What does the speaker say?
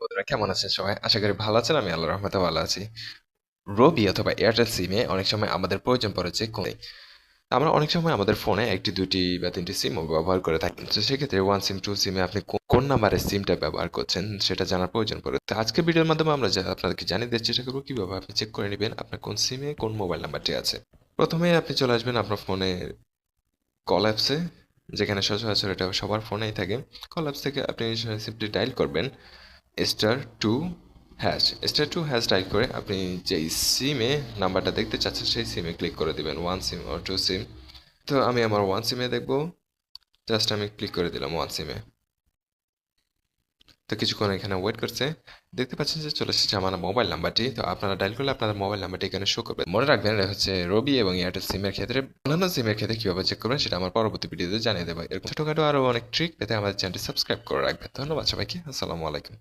বন্ধুরা, কেমন আছেন সবাই? আশা করি ভালো আছেন, আমি আল্লাহ রহমতে ভালো আছি। রবি অথবা এয়ারটেল সিমে অনেক সময় আমাদের প্রয়োজন পড়েছে কোন। আমরা অনেক সময় আমাদের ফোনে একটি, দুটি বা তিনটি সিমও ব্যবহার করে থাকি। তো সেক্ষেত্রে ওয়ান সিম টু সিমে আপনি কোন নাম্বারের সিমটা ব্যবহার করছেন সেটা জানার প্রয়োজন পড়ে তো আজকের ভিডিওর মাধ্যমে আমরা আপনাদেরকে জানিয়ে দেওয়ার চেষ্টা করব কীভাবে আপনি চেক করে নেবেন আপনার কোন সিমে কোন মোবাইল নাম্বারটি আছে। প্রথমে আপনি চলে আসবেন আপনার ফোনে কল অ্যাপসে যেখানে সচরাচর এটা সবার ফোনেই থাকে। কল অ্যাপস থেকে আপনি সিম্পলি ডায়াল করবেন। Star two hash star two hash dial করে আপনি যেই সিমে নাম্বারটা দেখতে চাচ্ছেন, সেই সিমে ক্লিক করে দিবেন ওয়ান সিম আর টু সিম তো আমি আমার ওয়ান সিমে দেখব জাস্ট আমি ক্লিক করে দিলাম ওয়ান সিমে তো কিছুক্ষণ এখানে ওয়েট করছে। দেখতে পাচ্ছেন যে চলে এসেছে আমার মোবাইল নাম্বারটি। তো আপনারা ডায়াল করলে আপনাদের মোবাইল নাম্বারটি এখানে শো করবে। মনে রাখবেন হচ্ছে রবি এবং এয়ারটেল সিমের ক্ষেত্রে। অন্যান্য সিমের ক্ষেত্রে কীভাবে চেক করবেন, সেটা আমার পরবর্তী ভিডিওতে জানিয়ে দেবো। এরকম ছোটোখাটো আরও অনেক ট্রিক পেতে আমাদের চ্যানেলটি সাবস্ক্রাইব করে রাখবেন। ধন্যবাদ সবাইকে। আসসালামু আলাইকুম।